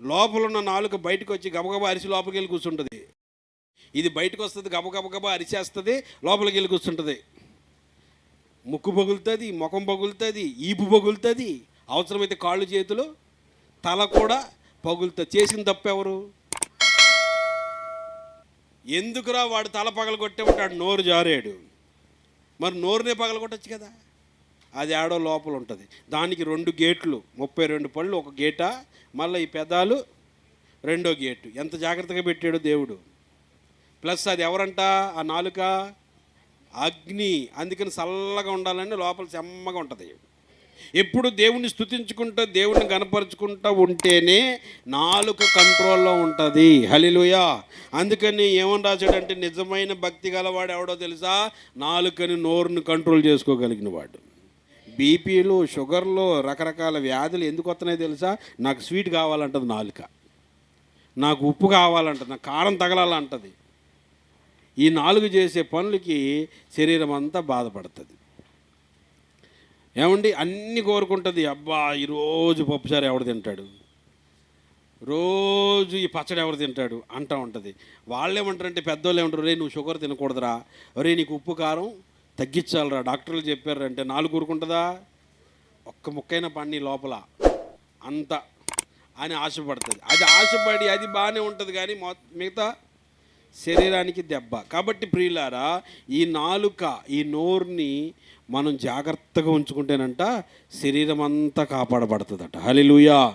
లోపల ఉన్న నాలుక బయటకు వచ్చి గబగబా అరిసి లోపలికి వెళ్ళి కూర్చుంటుంది. ఇది బయటకు వస్తుంది గబగబగబా అరిచేస్తుంది లోపలికి వెళ్ళి కూర్చుంటుంది. ముక్కు పగులుతుంది ముఖం పగులుతుంది ఈపు పగులుతుంది అవసరమైతే కాళ్ళు చేతులు తల కూడా పగులుతుంది చేసిన తప్పెవరు? ఎందుకురా వాడు తల పగలగొట్టే ఉంటాడు? నోరు జారాడు. మరి నోరునే పగలగొట్టచ్చు కదా? అది ఆడో లోపల ఉంటుంది. దానికి రెండు గేట్లు ముప్పై రెండు పళ్ళు ఒక గేటా మళ్ళీ ఈ పెదాలు రెండో గేటు. ఎంత జాగ్రత్తగా పెట్టాడు దేవుడు. ప్లస్ అది ఎవరంట? ఆ నాలుక అగ్ని. అందుకని చల్లగా ఉండాలని లోపల చెమ్మగా ఉంటుంది. ఎప్పుడు దేవుణ్ణి స్తుతించుకుంటూ దేవుణ్ణి గనపరుచుకుంటూ ఉంటేనే నాలుక కంట్రోల్లో ఉంటుంది. హలిలుయా అందుకని ఏమని రాశాడంటే నిజమైన భక్తి గలవాడు ఎవడో తెలుసా? నాలుకని నోరుని కంట్రోల్ చేసుకోగలిగిన వాడు బీపీలు షుగర్లు రకరకాల వ్యాధులు ఎందుకు వస్తున్నాయో తెలుసా? నాకు స్వీట్ కావాలంటది నాలుక. నాకు ఉప్పు కావాలంటది నాకు కారం తగలాలంటది. ఈ నాలుగు చేసే పనులకి శరీరం అంతా బాధపడుతుంది. ఏమండి? అన్నీ కోరుకుంటుంది. అబ్బా ఈరోజు పప్పుచారు ఎవడు తింటాడు? రోజు ఈ పచ్చడి ఎవరు తింటాడు? అంటూ ఉంటుంది. వాళ్ళు ఏమంటారంటే పెద్దోళ్ళు ఏమంటారు రే నువ్వు షుగర్ తినకూడదురా. రే నీకు ఉప్పు కారం తగ్గించాలిరా. డాక్టర్లు చెప్పారు అంటే నాలుగు ఊరుకుంటుందా? ఒక్క ముక్కైన పండి లోపల. అంత అని ఆశపడుతుంది. అది ఆశపడి అది బాగానే ఉంటుంది కానీ మొ మిగతా శరీరానికి దెబ్బ. కాబట్టి ప్రియులారా ఈ నాలుక ఈ నోరుని మనం జాగ్రత్తగా ఉంచుకుంటేనంట శరీరం అంతా కాపాడబడుతుందట. హలిలుయా